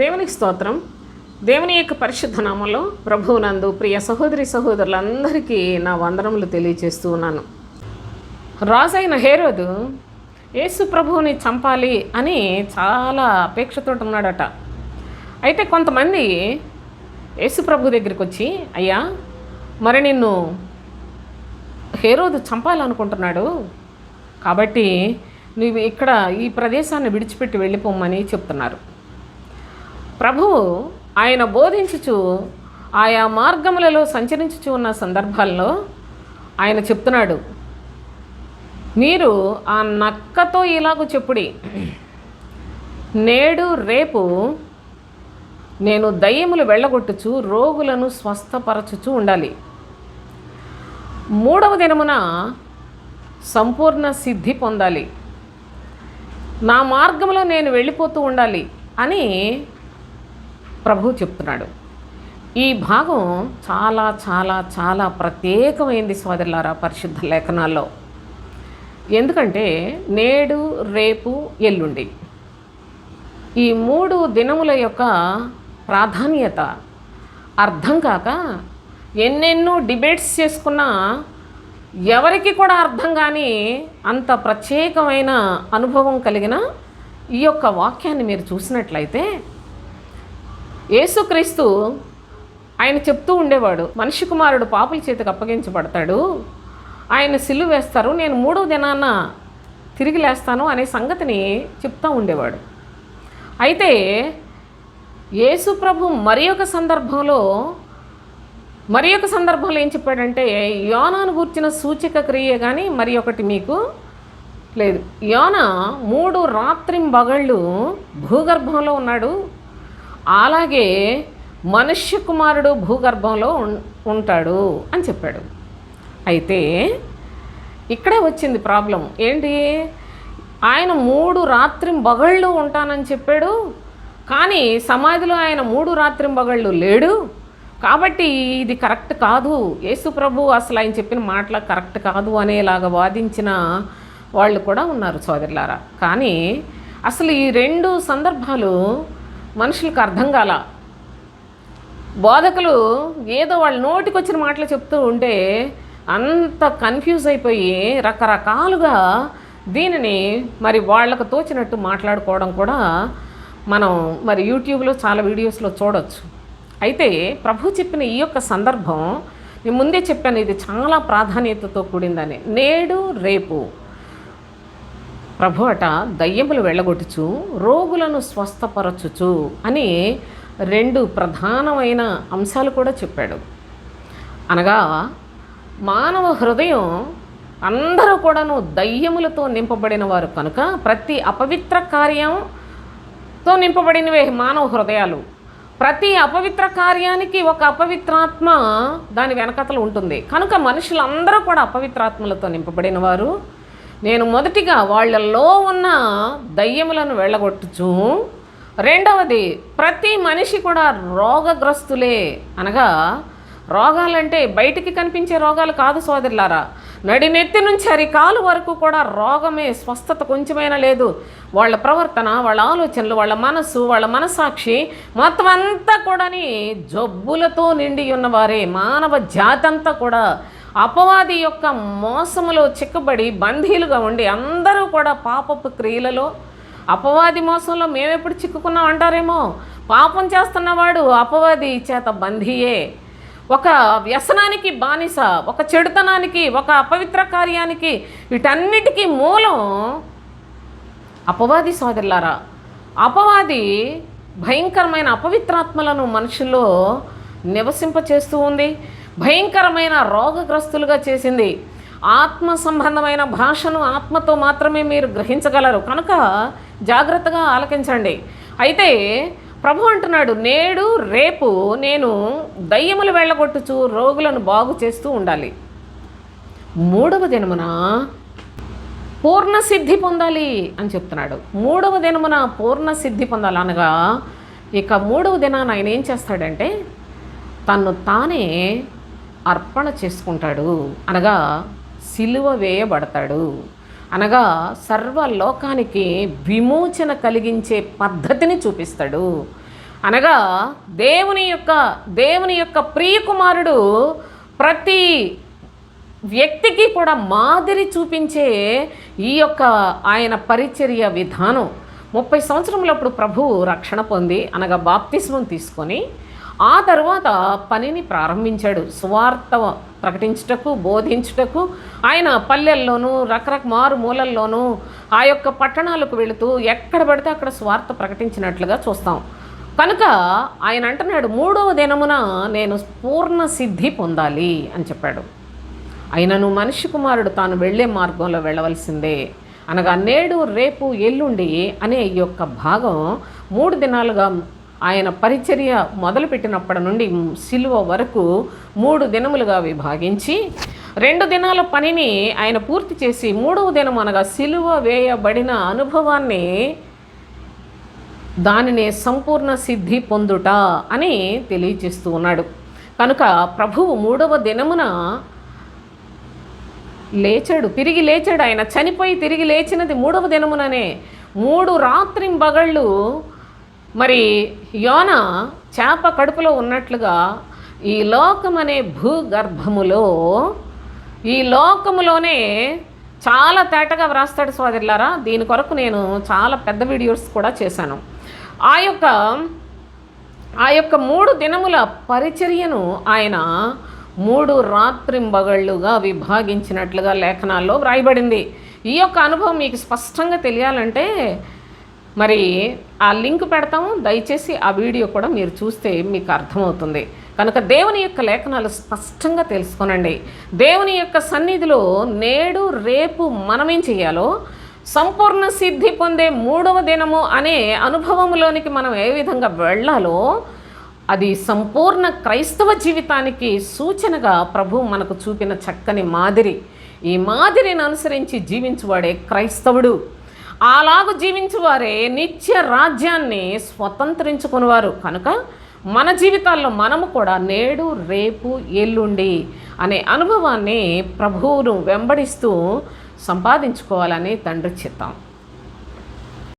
దేవునికి స్తోత్రం. దేవుని యొక్క పరిశుద్ధ నామంలో ప్రభువునందు ప్రియ సహోదరి సహోదరులందరికీ నా వందనములు తెలియజేస్తూ ఉన్నాను. రాజైన హేరోదు యేసు ప్రభువుని చంపాలి అని చాలా అపేక్షతో ఉన్నాడట. అయితే కొంతమంది యేసు ప్రభు దగ్గరికి వచ్చి అయ్యా మరి నిన్ను హేరోదు చంపాలనుకుంటున్నాడు. కాబట్టి నువ్వు ఇక్కడ ఈ ప్రదేశాన్ని విడిచిపెట్టి వెళ్ళిపోమని చెప్తున్నారు. ప్రభువు ఆయన బోధించుచు ఆయా మార్గములలో సంచరించుచు ఉన్న సందర్భాల్లో ఆయన చెప్తున్నాడు మీరు ఆ నక్కతో ఇలాగ చెప్పుడి. నేడు రేపు నేను దయ్యములు వెళ్ళగొట్టుచు రోగులను స్వస్థపరచుచు ఉండాలి. మూడవ దినమున సంపూర్ణ సిద్ధి పొందాలి. నా మార్గంలో నేను వెళ్ళిపోతూ ఉండాలి అని ప్రభు చెప్తున్నాడు. ఈ భాగం చాలా చాలా చాలా ప్రత్యేకమైంది సోదరులారా పరిశుద్ధ లేఖనాల్లో. ఎందుకంటే నేడు రేపు ఎల్లుండి. ఈ మూడు దినముల యొక్క ప్రాధాన్యత అర్థం కాక ఎన్నెన్నో డిబేట్స్ చేసుకున్నా ఎవరికి కూడా అర్థం కానీ అంత ప్రత్యేకమైన అనుభవం కలిగిన ఈ యొక్క వాక్యాన్ని మీరు చూసినట్లయితే యేసుక్రీస్తు ఆయన చెప్తూ ఉండేవాడు మనిషి కుమారుడు పాపుల చేతికి అప్పగించబడతాడు ఆయన సిల్లు వేస్తారు నేను మూడో దినాన తిరిగి లేస్తాను అనే సంగతిని చెప్తూ ఉండేవాడు. అయితే యేసు ప్రభు మరి ఒక సందర్భంలో మరి ఒక సందర్భంలో ఏం చెప్పాడంటే యోనాను గూర్చిన సూచక క్రియ కానీ మరి ఒకటి మీకు లేదు. యోన మూడు రాత్రింబగళ్ళు భూగర్భంలో ఉన్నాడు అలాగే మనుష్య కుమారుడు భూగర్భంలో ఉం- ఉంటాడు అని చెప్పాడు. అయితే ఇక్కడే వచ్చింది ప్రాబ్లం ఏంటి? ఆయన మూడు రాత్రింబగళ్ళు ఉంటానని చెప్పాడు. కానీ సమాధిలో ఆయన మూడు రాత్రింబగళ్ళు లేడు. కాబట్టి ఇది కరెక్ట్ కాదు. యేసు ప్రభు అసలు ఆయన చెప్పిన మాటల కరెక్ట్ కాదు అనేలాగా వాదించిన వాళ్ళు కూడా ఉన్నారు సోదరులారా. కానీ అసలు ఈ రెండు సందర్భాలు మనుషులకు అర్థం కాల. బోధకులు ఏదో వాళ్ళ నోటికి వచ్చిన మాటలు చెప్తూ ఉంటే అంత కన్ఫ్యూజ్ అయిపోయి రకరకాలుగా దీనిని మరి వాళ్ళకు తోచినట్టు మాట్లాడుకోవడం కూడా మనం మరి యూట్యూబ్లో చాలా వీడియోస్లో చూడవచ్చు అయితే ప్రభు చెప్పిన ఈ యొక్క సందర్భం నేను ముందే చెప్పాను ఇది చాలా ప్రాధాన్యతతో కూడిందని. నేడు రేపు. ప్రభు అట దయ్యములు వెళ్ళగొట్టుచు రోగులను స్వస్థపరచుచు అని రెండు ప్రధానమైన అంశాలు కూడా చెప్పాడు. అనగా మానవ హృదయం అందరూ కూడాను దయ్యములతో నింపబడిన వారు కనుక ప్రతి అపవిత్ర కార్యంతో నింపబడినవే మానవ హృదయాలు. ప్రతి అపవిత్ర కార్యానికి ఒక అపవిత్రాత్మ దాని వెనకతలు ఉంటుంది. కనుక మనుషులందరూ కూడా అపవిత్రాత్మలతో నింపబడిన వారు నేను మొదటిగా వాళ్ళల్లో ఉన్న దయ్యములను వెళ్ళగొట్టుచు రెండవది ప్రతి మనిషి కూడా రోగగ్రస్తులే అనగా రోగాలంటే బయటికి కనిపించే రోగాలు కాదు సోదరులారా. నడినెత్తి నుంచి అరికాలు వరకు కూడా రోగమే స్వస్థత కొంచెమైనా లేదు. వాళ్ళ ప్రవర్తన వాళ్ళ ఆలోచనలు వాళ్ళ మనస్సు వాళ్ళ మనసాక్షి మొత్తం అంతా కూడాని జబ్బులతో నిండి ఉన్నవారే మానవ జాతంతా కూడా అపవాది యొక్క మోసములో చిక్కబడి బందీలుగా ఉండి అందరూ కూడా పాపపు క్రియలలో అపవాది మోసంలో మేమెప్పుడు చిక్కుకున్నాం అంటారేమో? పాపం చేస్తున్నవాడు అపవాది చేత బందీయే. ఒక వ్యసనానికి బానిస ఒక చెడుతనానికి ఒక అపవిత్ర కార్యానికి వీటన్నిటికీ మూలం అపవాది సోదరులారా. అపవాది భయంకరమైన అపవిత్రాత్మలను మనుషుల్లో నివసింపచేస్తూ ఉంది. భయంకరమైన రోగగ్రస్తులుగా చేసింది. ఆత్మ సంబంధమైన భాషను ఆత్మతో మాత్రమే మీరు గ్రహించగలరు. కనుక జాగ్రత్తగా ఆలకించండి. అయితే ప్రభు అంటున్నాడు నేడు రేపు నేను దయ్యములు వెళ్ళగొట్టుచు రోగులను బాగు చేస్తూ ఉండాలి. మూడవ దినమున పూర్ణ సిద్ధి పొందాలి అని చెప్తున్నాడు. మూడవ దినమున పూర్ణ సిద్ధి పొందాలి అనగా ఇక మూడవ దినాన ఆయన ఏం చేస్తాడంటే తను తానే అర్పణ చేసుకుంటాడు. అనగా సిలువ వేయబడతాడు. అనగా సర్వ లోకానికి విమోచన కలిగించే పద్ధతిని చూపిస్తాడు. అనగా దేవుని యొక్క దేవుని యొక్క ప్రియకుమారుడు ప్రతి వ్యక్తికి కూడా మాదిరి చూపించే ఈ యొక్క ఆయన పరిచర్య విధానం. ముప్పై సంవత్సరములప్పుడు ప్రభువు రక్షణ పొంది అనగా బాప్తిస్మం తీసుకొని ఆ తర్వాత పనిని ప్రారంభించాడు. సువార్త ప్రకటించుటకు బోధించుటకు. ఆయన పల్లెల్లోనూ రకరక మారు మూలల్లోనూ ఆ యొక్క పట్టణాలకు వెళుతూ ఎక్కడ పడితే అక్కడ స్వార్థ ప్రకటించినట్లుగా చూస్తాం. కనుక ఆయన అంటున్నాడు మూడవ దినమున నేను పూర్ణ సిద్ధి పొందాలి అని చెప్పాడు. అయినను మనిషి కుమారుడు తాను వెళ్ళే మార్గంలో వెళ్ళవలసిందే. అనగా నేడు రేపు ఎల్లుండి అనే ఈ యొక్క భాగం మూడు దినాలుగా ఆయన పరిచర్య మొదలుపెట్టినప్పటి నుండి సిలువ వరకు మూడు దినములుగా విభాగించి రెండు దినాల పనిని ఆయన పూర్తి చేసి మూడవ దినం అనగా సిలువ వేయబడిన అనుభవాన్ని దానిని సంపూర్ణ సిద్ధి పొందుట అని తెలియజేస్తూ ఉన్నాడు. కనుక ప్రభువు మూడవ దినమున లేచాడు. తిరిగి లేచాడు ఆయన. చనిపోయి తిరిగి లేచినది మూడవ దినముననే. మూడు రాత్రింబగళ్ళు మరి యోన చేప కడుపులో ఉన్నట్లుగా ఈ లోకమనే భూగర్భములో ఈ లోకములోనే చాలా తేటగా వ్రాస్తాడు సోదరులారా. దీని కొరకు నేను చాలా పెద్ద వీడియోస్ కూడా చేశాను. ఆ యొక్క ఆ యొక్క మూడు దినముల పరిచర్యను ఆయన మూడు రాత్రింబగళ్ళుగా విభాగించినట్లుగా లేఖనాల్లో వ్రాయబడింది. ఈ యొక్క అనుభవం మీకు స్పష్టంగా తెలియాలంటే మరి ఆ లింక్ పెడతాము. దయచేసి ఆ వీడియో కూడా మీరు చూస్తే మీకు అర్థమవుతుంది. కనుక దేవుని యొక్క లేఖనాలు స్పష్టంగా తెలుసుకోనండి. దేవుని యొక్క సన్నిధిలో నేడు రేపు మనమేం చేయాలో సంపూర్ణ సిద్ధి పొందే మూడవ దినము అనే అనుభవంలోనికి మనం ఏ విధంగా వెళ్ళాలో అది సంపూర్ణ క్రైస్తవ జీవితానికి సూచనగా ప్రభు మనకు చూపిన చక్కని మాదిరి. ఈ మాదిరిని అనుసరించి జీవించువాడే క్రైస్తవుడు. అలాగు జీవించువారే నిత్య రాజ్యాన్ని స్వతంత్రించుకునేవారు. కనుక మన జీవితాల్లో మనము కూడా నేడు రేపు ఎల్లుండి అనే అనుభవాన్ని ప్రభువును వెంబడిస్తూ సంపాదించుకోవాలని తండ్రి చిత్తం